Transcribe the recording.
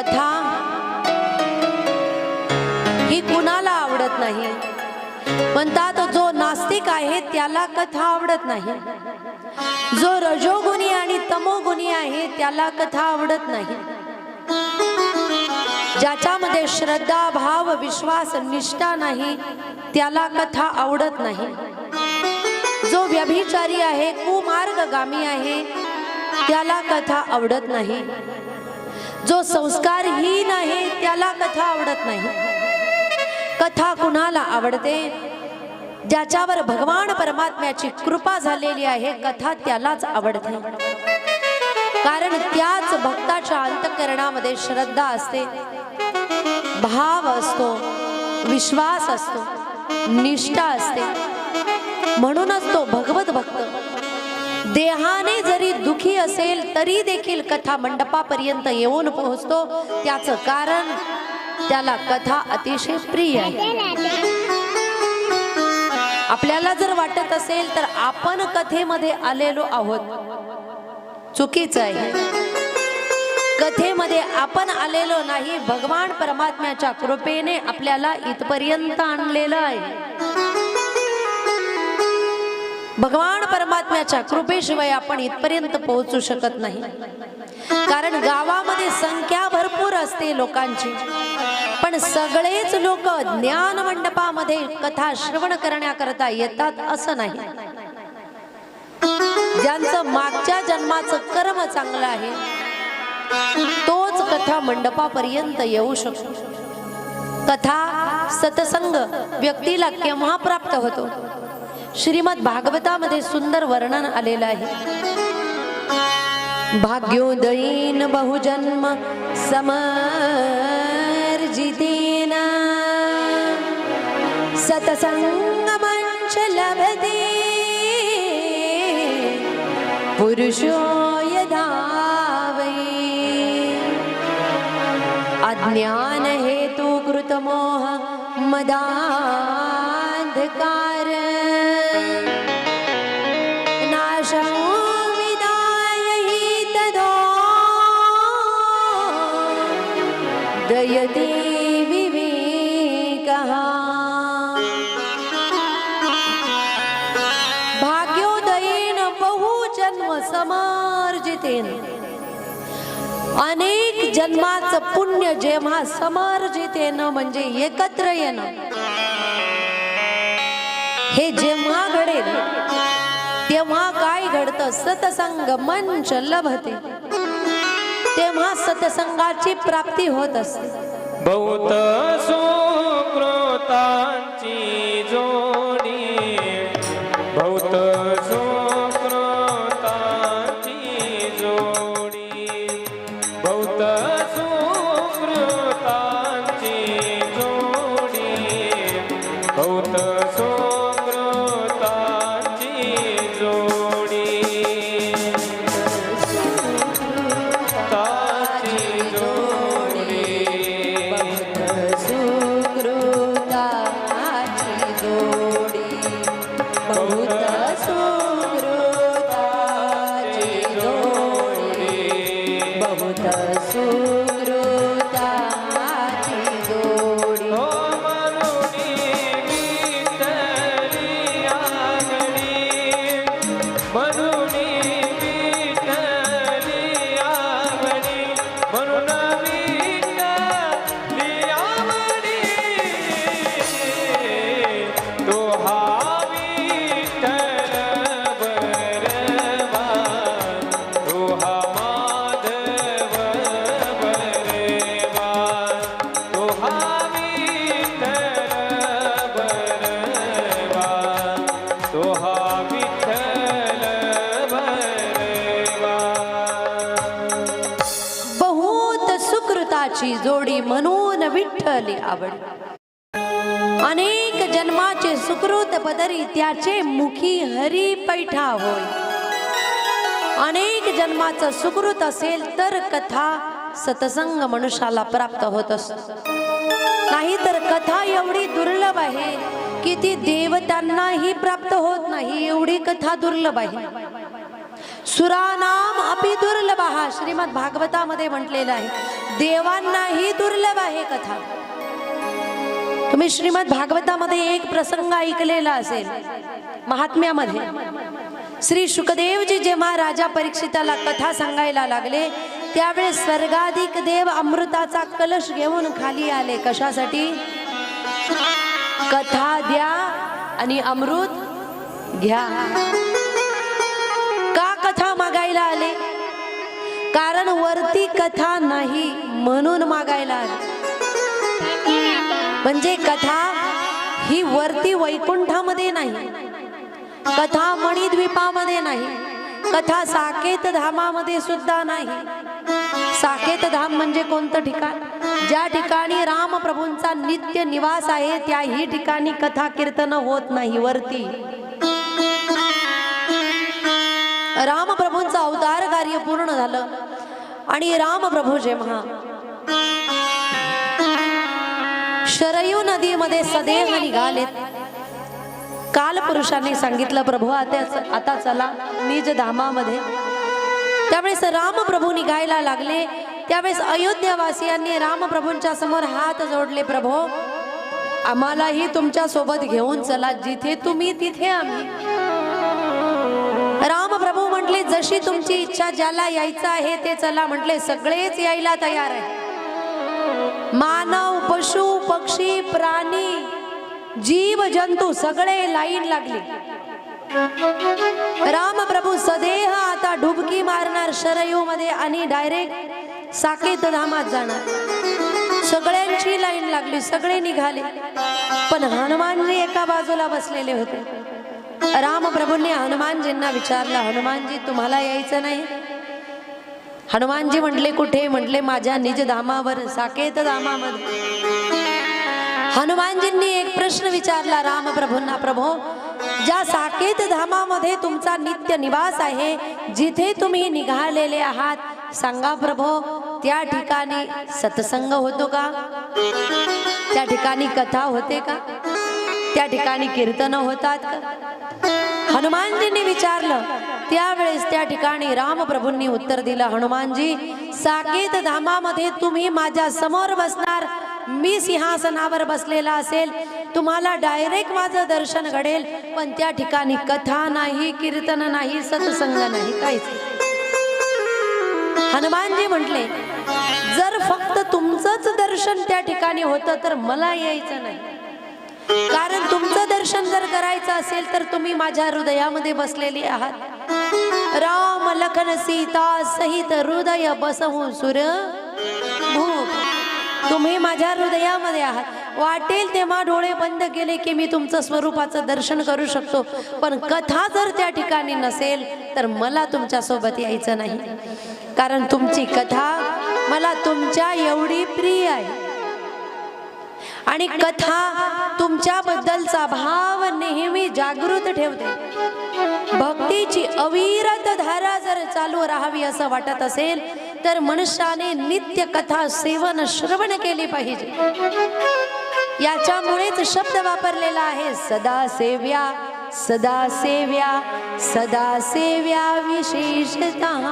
कथा ही कुणाला आवडत नाही? म्हणतात जो नास्तिक आहे त्याला कथा आवडत नाही. जो रजोगुणी आणि तमोगुणी आहे त्याला कथा आवडत नाही. ज्याच्यामध्ये श्रद्धा भाव विश्वास निष्ठा नाही त्याला कथा आवडत नाही. जो व्यभिचारी आहे कुमार्गगामी आहे त्याला कथा आवडत नाही. जो संस्कारहीन आहे त्याला कथा आवडत नाही. कथा कुणाला आवडते? ज्याच्यावर भगवान परमात्म्याची कृपा झालेली आहे कथा त्यालाच आवडते. कारण त्याच भक्ताच्या अंतकरणामध्ये श्रद्धा असते भाव असतो विश्वास असतो निष्ठा असते. म्हणूनच तो भगवत भक्त देहाने जरी दुखी असेल तरी देखील कथा मंडपापर्यंत येऊन पोहोचतो. त्याचं कारण त्याला कथा अतिशय प्रिय आहे. आपल्याला जर वाटत असेल तर आपण कथेमध्ये आलेलो आहोत. चुकीचं आहे. कथेमध्ये आपण आलेलो नाही भगवान परमात्म्याच्या कृपेने आपल्याला इथपर्यंत आणलेलं आहे. भगवान परमात्म्याच्या कृपेशिवाय आपण इथपर्यंत पोहोचू शकत नाही. कारण गावामध्ये संख्या भरपूर असते लोकांची. पण सगळेच लोक ज्ञान मंडपामध्ये कथा श्रवण करण्याकरता येतात असं नाही. ज्यांचं मागच्या जन्माचं कर्म चांगलं आहे तोच कथा मंडपापर्यंत येऊ शकतो. कथा सतसंग व्यक्तीला केव्हा प्राप्त होतो? श्रीमद भागवतामध्ये सुंदर वर्णन आलेलं आहे. भाग्योदयीन बहुजन्म समर्जितेन. सतसंगमंच लभते. पुरुषो यदा वै अज्ञान हेतु दयते विवेकः। भाग्योदयेन बहुजन्म समार्जितेन। अनेक जन्माचं पुण्य जेव्हा समार्जितेन म्हणजे एकत्र येणं। हे जेव्हा घडेल तेव्हा काय घडतं? सतसंग मंच लभते। तेव्हा सत्संगाची प्राप्ती होत असते. बहुत सुकृतांची जोडी. बहुत जोडी म्हणून विठ्ठली आवड. अनेक जन्माचे सुकृत पदरी त्याचे मुखी हरी पैठा होय. अनेक जन्माचं सुकृत असेल तर कथा सतसंग मनुष्याला प्राप्त होत असत. नाहीतर कथा एवढी दुर्लभ आहे की ती देवतांनाही प्राप्त होत नाही एवढी कथा दुर्लभ आहे. सुरानाम अपि दुर्लभ. हा श्रीमद भागवतामध्ये म्हटलेलं आहे देवांनाही दुर्लभ आहे कथा. तुम्ही श्रीमद भागवतामध्ये एक प्रसंग ऐकलेला असेल महात्म्यामध्ये. श्री शुकदेवजी जेव्हा राजा परीक्षिताला कथा सांगायला लागले त्यावेळेस स्वर्गाधिक देव अमृताचा कलश घेऊन खाली आले. कशासाठी? कथा द्या आणि अमृत घ्या. मागायला आले. कारण वरती कथा नाही म्हणून मागायला आले. म्हणजे कथा ही वरती वैकुंठामध्ये नाही. कथा मणिद्वीपामध्ये नाही. कथा साकेत धामामध्ये सुद्धा नाही. साकेत धाम म्हणजे कोणतं ठिकाण? ज्या ठिकाणी रामप्रभूंचा नित्य निवास आहे त्याही ठिकाणी कथा कीर्तन होत नाही वरती. रामप्रभूंचं अवतार कार्य पूर्ण झालं. आणि रामप्रभू जेव्हा शरयू नदीमध्ये सदैव निघालेत काल पुरुषांनी सांगितलं प्रभू आता आता चला निज धामामध्ये. त्यावेळेस रामप्रभू निघायला लागले. त्यावेळेस अयोध्यावासियांनी रामप्रभूंच्या समोर हात जोडले प्रभू आम्हालाही तुमच्यासोबत घेऊन चला. जिथे तुम्ही तिथे आम्ही. जशी तुमची इच्छा ज्याला यायचं आहे ते चला म्हटले सगळेच यायला तयार आहे. मानव पशु पक्षी प्राणी जीव जंतू सगळे लाईन लागले. रामप्रभू सदेह आता डुबकी मारणार शरयू मध्ये आणि डायरेक्ट साकेत धामात जाणार. सगळ्यांची लाईन लागली सगळे निघाले. पण हनुमानजी एका बाजूला बसलेले होते. रामप्रभूंनी हनुमानजींना विचारलं हनुमानजी तुम्हाला यायचं नाही? हनुमानजी म्हटले कुठे? म्हटले माझ्या निज धामावर साकेत धामामध्ये हनुमानजींनी एक प्रश्न विचारला रामप्रभूंना प्रभो ज्या साकेत धामामध्ये तुमचा नित्य निवास आहे जिथे तुम्ही निघालेले आहात सांगा प्रभो त्या ठिकाणी सत्संग होतो का? त्या ठिकाणी कथा होते का? त्या ठिकाणी कीर्तन होतात. हनुमानजींनी विचारलं त्यावेळेस त्या ठिकाणी रामप्रभूंनी उत्तर दिलं हनुमानजी साकेत धामामध्ये तुम्ही माझ्यासमोर बसणार. मी सिंहासनावर बसलेला असेल. तुम्हाला डायरेक्ट माझं दर्शन घडेल. पण त्या ठिकाणी कथा नाही कीर्तन नाही सत्संग नाही काहीच हनुमानजी म्हटले जर फक्त तुमचंच दर्शन त्या ठिकाणी होतं तर मला यायचं नाही. कारण तुमचं दर्शन जर करायचं असेल तर तुम्ही माझ्या हृदयामध्ये बसलेले आहात. राम लखन सीता सहित हृदय बसहू सुर भूप तुम्ही माझ्या हृदयामध्ये आहात. वाटेल तेव्हा डोळे बंद केले की मी तुमचं स्वरूपाचं दर्शन करू शकतो. पण कथा जर त्या ठिकाणी नसेल तर मला तुमच्यासोबत यायचं नाही. कारण तुमची कथा मला तुमच्या एवढी प्रिय आहे. आणि कथा तुमच्याबद्दलचा भाव नेहमी जागृत ठेवते. भक्तीची अविरत धारा जर चालू राहावी असं वाटत असेल तर मनुष्याने नित्य कथा सेवन श्रवण केली पाहिजे. याच्यामुळेच शब्द वापरलेला आहे सदा सेव्या सदा सेव्या सदा सेव्या विशेषतः.